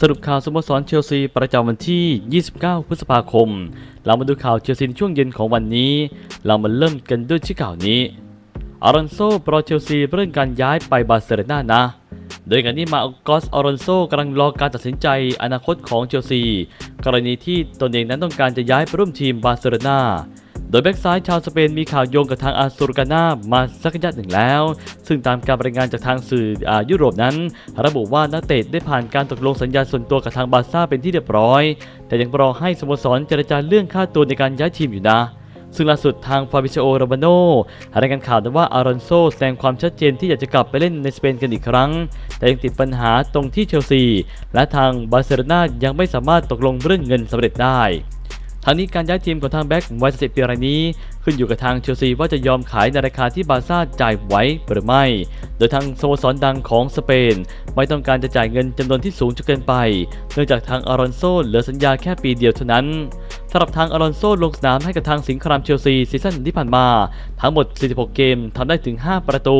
สรุปข่าวสโมสรเชลซีประจำวันที่ 29 พฤษภาคม เรามาดูข่าวเชลซีช่วงเย็นของวันนี้ เรามาเริ่มกันด้วยชื่อข่าวนี้ อารอนโซโปรเชลซีเรื่องการย้ายไปบาร์เซโลนานะ โดยการที่มาออสอารอนโซกำลังรอการตัดสินใจอนาคตของเชลซี กรณีที่ตนเองนั้นต้องการจะย้ายไปร่วมทีมบาร์เซโลนา โดยแบ็กซ้ายชาวสเปนมีข่าวโยงกับทางอาซูรกานามาสักระยะหนึ่งแล้ว ซึ่งตามการรายงานจากทางสื่ออยุโรปนั้น ระบุว่านักเตะได้ผ่านการตกลงสัญญาส่วนตัวกับทางบาร์ซ่าเป็นที่เรียบร้อย แต่ยังรอให้สโมสรเจรจาเรื่องค่าตัวในการย้ายทีมอยู่นะซึ่งล่าสุดทางฟาบิเชโอโรบาโนรายงานข่าวว่าอารอนโซแสดงความชัดเจนที่อยากจะกลับไปเล่นในสเปนกันอีกครั้ง แต่ยังติดปัญหาตรงที่เชลซี และทางบาร์เซโลนายังไม่สามารถตกลงเรื่องเงินสำเร็จได้ ทางนี้การย้ายทีมของทางแบ็กวัย11ปีรายนี้ ขึ้นอยู่กับทางเชลซีว่าจะยอมขายในราคาที่บาซ่าจ่ายไหวหรือไม่ โดยทางสโมสรดังของสเปน ไม่ต้องการจะจ่ายเงินจำนวนที่สูงจนเกินไป เนื่องจากทางอารอนโซเหลือสัญญาแค่ปีเดียวเท่านั้นสำหรับทางอารอนโซลงสนามให้กับทางสิงห์ครามเชลซีซีซั่นที่ผ่านมา ทั้งหมด 46 เกมทำได้ถึง 5 ประตู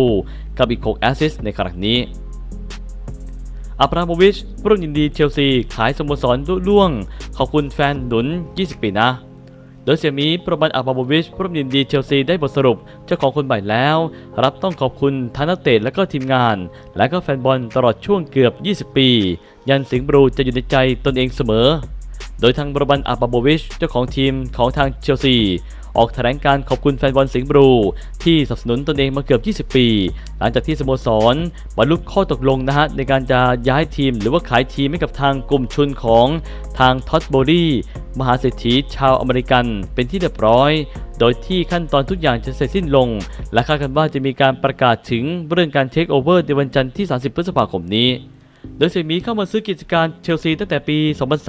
กับอีก 6 แอสซิสต์ในครั้งนี้ อับราโมวิชผู้ร่วมยินดีเชลซี ขายสโมสรลุล่วง ขอบคุณแฟนหนุน 20 ปีนะ โดยเสียมีโรบันอับราโมวิชผู้ร่วมยินดีเชลซีได้บทสรุปเจ้าของคนใหม่แล้ว รับต้องขอบคุณทันักเตะและก็ทีมงาน และก็แฟนบอลตลอดช่วงเกือบ 20 ปี ยันสิงห์บรูจะอยู่ในใจตนเองเสมอ โดยทางโรบันอับราโมวิชเจ้าของทีมของทางเชลซี ออกแถลงการขอบคุณแฟนบอลสิงห์บรูที่สนับสนุนตนเองมาเกือบ 20 ปี หลังจากที่สโมสรบรรลุข้อตกลงนะฮะในการจะย้ายทีม หรือว่าขายทีมให้กับทางกลุ่มชุนของทางท็อตโบรีมหาเศรษฐีชาวอเมริกันเป็นที่เรียบร้อย โดยที่ขั้นตอนทุกอย่างจะเสร็จสิ้นลง และคาดกันว่าจะมีการประกาศถึงเรื่องการเทคโอเวอร์ในวันจันทร์ที่ 30 พฤษภาคมนี้ โดยเซมีเข้ามาซื้อกิจการเชลซีตั้งแต่ปี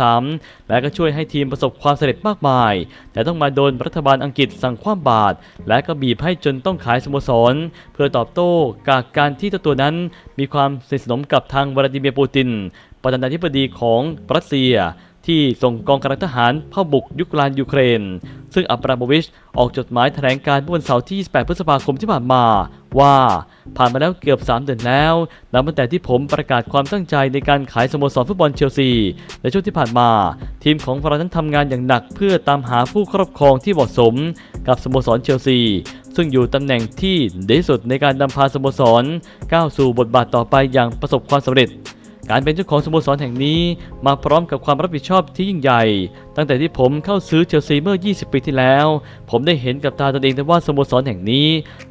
2003 และก็ช่วยให้ทีมประสบความสำเร็จมากมาย แต่ต้องมาโดนรัฐบาลอังกฤษสั่งคว่ำบาตรและก็บีบให้จนต้องขายสโมสร เพื่อตอบโต้กับการที่ตัวนั้น มีความสนิทสนมกับทางวลาดิเมียร์ปูติน ประธานาธิบดีของรัสเซีย ที่ส่งกองกำลังทหารเข้าบุกยุครานยูเครน ซึ่งอับราโมวิชออกจดหมายแถลงการเมื่อวันเสาร์ที่ 28 พฤษภาคมที่ผ่านมา ว่าผ่านมาแล้วเกือบ 3 เดือนแล้วนับตั้งแต่ที่ผมประกาศความตั้งใจในการขายสโมสรฟุตบอลเชลซี ในช่วงที่ผ่านมา ทีมของเรานั้นทำงานอย่างหนักเพื่อตามหาผู้ครอบครองที่เหมาะสมกับสโมสรเชลซี ซึ่งอยู่ตำแหน่งที่ดีสุดในการนำพาสโมสรก้าวสู่บทบาทต่อไปอย่างประสบความสำเร็จ การเป็นเจ้าของสโมสรแห่งนี้มาพร้อมกับความรับผิดชอบที่ยิ่งใหญ่ ตั้งแต่ที่ผมเข้าซื้อเชลซีเมื่อ 20 ปีที่แล้ว ผมได้เห็นกับตาตนเองว่าสโมสรแห่งนี้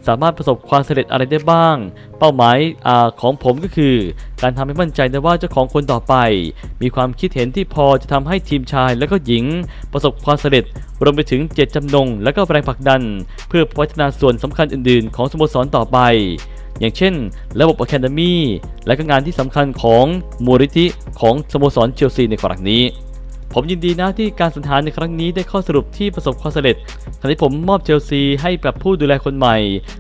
สามารถประสบความสำเร็จอะไรได้บ้าง เป้าหมายอของผมก็คือ การทำให้มั่นใจได้ว่าเจ้าของคนต่อไป มีความคิดเห็นที่พอจะทำให้ทีมชายและก็หญิง ประสบความสำเร็จรวมไปถึงเจตจำนงและก็แรงผลักดัน เพื่อพัฒนาส่วนสำคัญอื่น ๆ ของสโมสรต่อไป อย่างเช่น ระบบอะคาเดมีและก็งานที่สำคัญของมูลนิธิของสโมสรเชลซีในครั้งนี้ ผมยินดีนะที่การสัญหาในครั้งนี้ได้ข้อสรุปที่ประสบความสำเร็จขณะที่ผมมอบเชลซีให้กับผู้ดูแลคนใหม่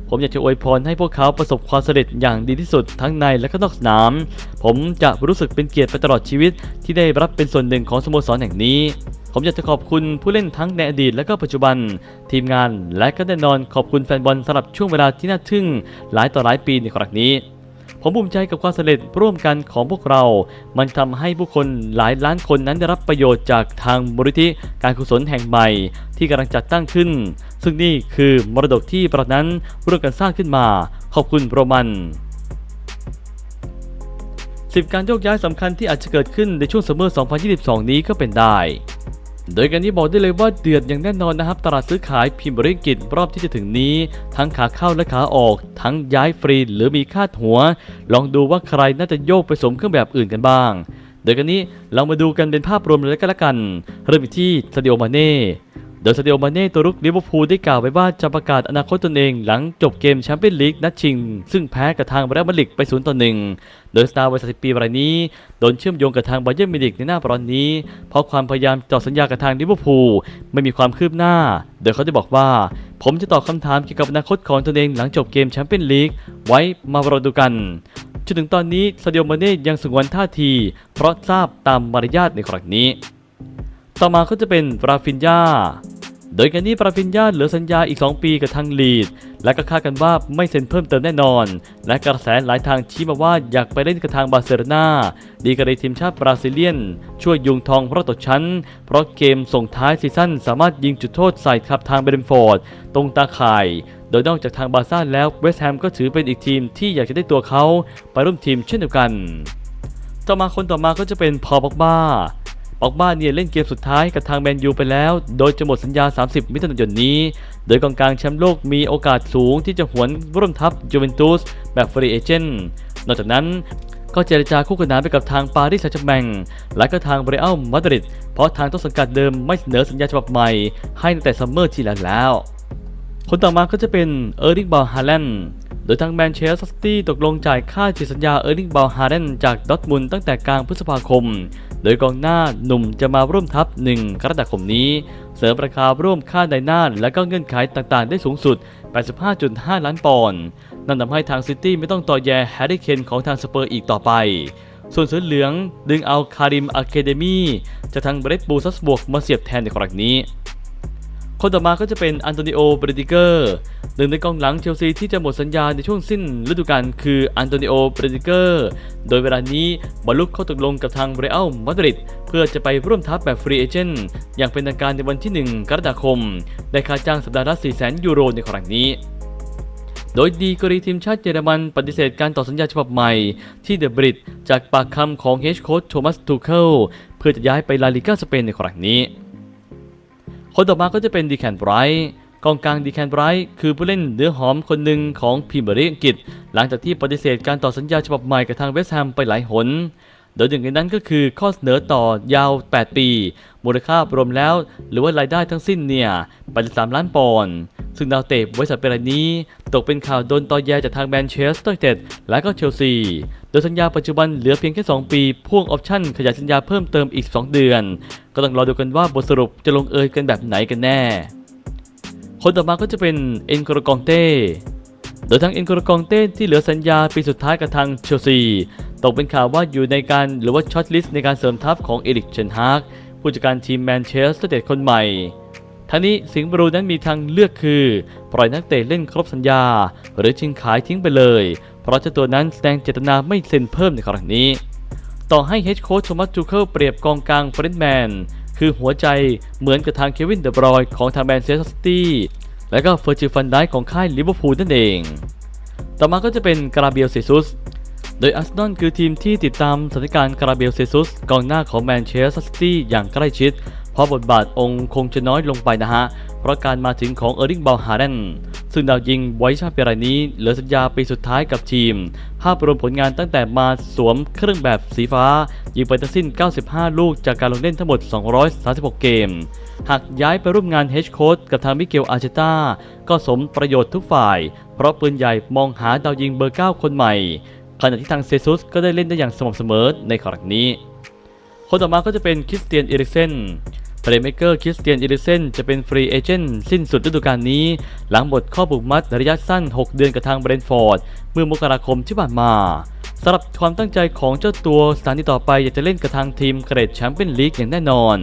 ผมอยากจะอวยพรให้พวกเขาประสบความสำเร็จอย่างดีที่สุดทั้งในและก็นอกสนาม ผมจะรู้สึกเป็นเกียรติไปตลอดชีวิตที่ได้รับเป็นส่วนหนึ่งของสโมสรแห่งนี้ ผมอยากจะขอบคุณผู้เล่นทั้งในอดีตและก็ปัจจุบัน ทีมงานและก็แน่นอนขอบคุณแฟนบอลสำหรับช่วงเวลาที่น่าทึ่ง หลายต่อหลายปีในครั้งนี้ ผมภูมิใจกับความสำเร็จร่วมกันของพวกเรา มันทำให้ผู้คนหลายล้านคนนั้นได้รับประโยชน์จากทางมูลนิธิการกุศลแห่งใหม่ ที่กำลังจัดตั้งขึ้น ซึ่งนี่คือมรดกที่เรานั้นร่วมกันสร้างขึ้นมา ขอบคุณโรมัน10การโยกย้ายสำคัญที่อาจจะเกิดขึ้นในช่วงซัมเมอร์ 2022 นี้ก็เป็นได้ โดยการนี้บอกได้เลยว่าเดือดอย่างแน่นอนนะครับ ตลาดซื้อขายพิมพ์บริกิจรอบที่จะถึงนี้ ทั้งขาเข้าและขาออก ทั้งย้ายฟรีหรือมีคาดหัว ลองดูว่าใครน่าจะโยกไปสมเครื่องแบบอื่นกันบ้าง โดยการนี้เรามาดูกันเป็นภาพรวมเลยก็แล้วกัน เริ่มที่ซาดิโอมาเน่ โดยซาดิโอมาเน่ตัวรุกลิเวอร์พูลได้กล่าวไว้ว่าจะประกาศอนาคตตนเองหลังจบเกมแชมเปี้ยนลีกนัดชิง ซึ่งแพ้กับทางบาเรลมาดริกไป0ต่อ1โดยสตาร์วัย30ปีรายนี้โดนเชื่อมโยงกับทางบาเยิร์นมิวนิกในหน้าร้อนนี้ เพราะความพยายามต่อสัญญากับทางลิเวอร์พูลไม่มีความคืบหน้า โดยเขาได้บอกว่า ผมจะตอบคำถามเกี่ยวกับอนาคตของตนเองหลังจบเกมแชมเปี้ยนลีกไว้มารอดูกันจนถึงตอนนี้ซาดิโอมาเน่ยังสงวนท่าที เพราะทราบตามมารยาทในครั้งนี้ ต่อมาก็จะเป็นราฟินยา โดยการนี้ปราฟินญาเหลือสัญญาอีก 2 ปีกับทางลีด และก็คาดกันว่าไม่เซ็นเพิ่มเติมแน่นอน และกระแสหลายทางชี้มาว่าอยากไปเล่นกับทางบาร์เซโลนาดีกรีทีมชาติบราซิเลียน ช่วยยุงทองเพราะตกชั้น เพราะเกมส่งท้ายซีซั่นสามารถยิงจุดโทษใส่ขับทางเบรนฟอร์ด ตรงตาข่าย โดยนอกจากทางบาร์ซ่าแล้วเวสต์แฮมก็ถือเป็นอีกทีมที่อยากจะได้ตัวเขาไปร่วมทีมเช่นเดียวกัน ต่อมาคนต่อมาก็จะเป็นพอบอกบ้า บ็อกบ้าเนี่ยเล่นเกมสุดท้ายกับทางแมนยูไปแล้ว โดยจะหมดสัญญา 30 มิถุนายนนี้ โดยกองกลางแชมป์โลกมีโอกาสสูงที่จะหวนร่วมทัพยูเวนตุสแบบฟรีเอเจนต์นอกจากนั้นก็เจรจาคู่ขนานไปกับทางปารีสแซงต์แชร์แมงและก็ทางเรอัลมาดริด เพราะทางต้นสังกัดเดิมไม่เสนอสัญญาฉบับใหม่ ให้ตั้งแต่ซัมเมอร์ที่แล้วแล้ว คนต่อมาก็จะเป็นเออร์ลิงบอลฮาแลนด์โดยทางแมนเชสเตอร์ซิตี้ตกลงจ่ายค่าฉีสัญญาเออร์ลิงบอลฮาแลนด์จากดอทมุนตั้งแต่กลางพฤษภาคม โดยกองหน้าหนุ่มจะมาร่วมทัพ 1 กรกฎาคมนี้ เสริมราคาร่วมค่าในน้าและก็เงื่อนไขต่างๆ ได้สูงสุด 85.5 ล้านปอนด์นั่นทำให้ทางซิตี้ไม่ต้องต่อแย่แฮร์รี่เคนของทางสเปอร์อีกต่อไป ส่วนเสือเหลืองดึงเอาคาริมอะเคเดมีจากทางเบรดบูซัสบวกมาเสียบแทนในครั้งนี้ คนต่อมาก็จะเป็นอันโตนิโอเบรดิเกอร์หนึ่งในกองหลังเชลซีที่จะหมดสัญญาในช่วงสิ้นฤดูกาลคืออันโตนิโอเบรดิเกอร์โดยเวลานี้บอลลุกเข้าตกลงกับทางเรอัลมาดริดเพื่อจะไปร่วมทัพแบบฟรีเอเจนต์อย่างเป็นทางการในวันที่ 1 กรกฎาคม ได้ค่าจ้างสัปดาห์ละ 400,000 ยูโรในครั้งนี้โดยดีกรีทีมชาติเยอรมันปฏิเสธการต่อสัญญาฉบับใหม่ที่เดอะบริดจากปากคำของเฮดโค้ชโทมัสทูเคิลเพื่อจะย้ายไปลาลิก้าสเปนในครั้งนี้ คนต่อมาก็จะเป็นดีแคนไบรท์กองกลางดีแคนไบรท์คือผู้เล่นเนื้อหอมคนหนึ่งของพรีเมียร์ลีกอังกฤษ หลังจากที่ปฏิเสธการต่อสัญญาฉบับใหม่กับทางเวสต์แฮมไปหลายหน โดยหนึ่งในนั้นก็คือข้อเสนอต่อยาว 8 ปี มูลค่ารวมแล้ว หรือว่ารายได้ทั้งสิ้นเนี่ย83ล้านปอนด์ซึ่งดาวเตะบริษัทเปรายนี้ ตกเป็นข่าวโดนต่อแยจากทางแมนเชสเตอร์ยูไนเต็ดและก็เชลซี ดยสัญญาปัจจุบันเหลือเพียงแค่ 2 ปี พ่วงออปชั่นขยายสัญญาเพิ่มเติมอีก 2 เดือน ก็ต้องรอดูกันว่าบทสรุปจะลงเอยกันแบบไหนกันแน่ คนต่อมาก็จะเป็นเอ็นโกรกองเต้โดยทางเอ็นโกรกองเต้ที่เหลือสัญญาปีสุดท้ายกับทางเชลซีตกเป็นข่าวว่าอยู่ในการหรือว่าช็อตลิสต์ในการเสริมทัพของเอริกเชนฮากผู้จัดการทีมแมนเชสเตอร์ยูไนเตดคนใหม่ทั้งนี้สิงห์บรูนั้นมีทางเลือกคือ ปล่อยนักเตะเล่นครบสัญญา หรือชิงขายทิ้งไปเลย เพราะเจ้าตัวนั้นแสดงเจตนาไม่เซ็นเพิ่มในครั้งนี้ ต่อให้เฮดโค้ชโทมัสจูเคิลเปรียบกองกลางเฟรนด์แมน คือหัวใจเหมือนกับทางเควินเดอะบรอยของทางแมนเชสเตอร์ซิตี้และก็เฟอร์จิฟันไดค์ของค่ายลิเวอร์พูลนั่นเอง ต่อมาก็จะเป็นกราเบียลเซซุส โดยอาร์เซนอลคือทีมที่ติดตามสถานการณ์กราเบียลเซซุสกองหน้าของแมนเชสเตอร์ซิตี้อย่างใกล้ชิด เพราะบทบาทองค์คงจะน้อยลงไปนะฮะ เพราะการมาถึงของเออร์ลิงบอลฮาร์เดนซึ่งดาวยิงไว้ชาเปรายนี้เหลือสัญญาปีสุดท้ายกับทีม ภาพรวมผลงานตั้งแต่มาสวมเครื่องแบบสีฟ้า ยิงไปทั้งสิ้น 95 ลูกจากการลงเล่นทั้งหมด 236 เกม หากย้ายไปร่วมงานเฮดโค้ชกับทางมิเกลอาเจต้าก็สมประโยชน์ทุกฝ่าย เพราะปืนใหญ่มองหาดาวยิงเบอร์ 9 คนใหม่ขณะที่ทางเซซุสก็ได้เล่นได้อย่างสม่ำเสมอในครั้งนี้ คนต่อมาก็จะเป็นคริสเตียนเอริกเซน เพลย์เมเกอร์คริสเตียนเอริเซนจะเป็นฟรีเอเจนต์สิ้นสุดฤดูกาลนี้ หลังหมดข้อผูกมัดระยะสั้น 6 เดือนกับทางเบรนฟอร์ด เมื่อมกราคมที่ผ่านมาสำหรับความตั้งใจของเจ้าตัวสถานีต่อไปอยากจะเล่นกับทางทีมเกรดแชมเปี้ยนลีกอย่างแน่นอน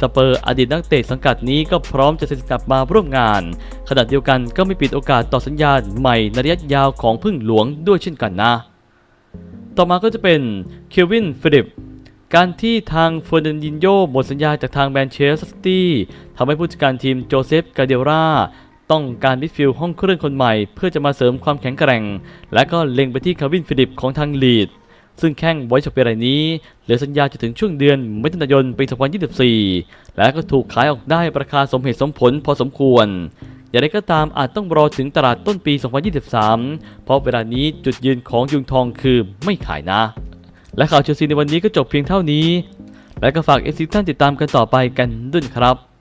สเปอร์อดีตนักเตะสังกัดนี้ก็พร้อมจะเซ็นกลับมาร่วมงาน ขณะเดียวกันก็ไม่ปิดโอกาสต่อสัญญาใหม่ในระยะยาวของพึ่งหลวงด้วยเช่นกันนะ ต่อมาก็จะเป็นเควินฟิลิป การที่ทางเฟอร์นันดินโยหมดสัญญาจากทางแมนเชสเตอร์ซิตี้ทำให้ผู้จัดการทีมโจเซฟกาเดราต้องการมิดฟิลด์ห้องเครื่องคนใหม่ เพื่อจะมาเสริมความแข็งแกร่ง และก็เล็งไปที่เควินฟิลิปของทางลีด ซึ่งแข้งไว้ฉกเปรายนี้ เหลือสัญญาจะถึงช่วงเดือนมิถุนายนปี 2024 และก็ถูกขายออกได้ราคาสมเหตุสมผลพอสมควรอย่างไรก็ตามอาจต้องรอถึงตลาดต้นปี 2023 เพราะเวลานี้จุดยืนของยุงทองคือไม่ขายนะ และข่าวเชลซีในวันนี้ก็จบเพียงเท่านี้ และก็ฝากเอฟซีท่านติดตามกันต่อไปกันด้วยครับ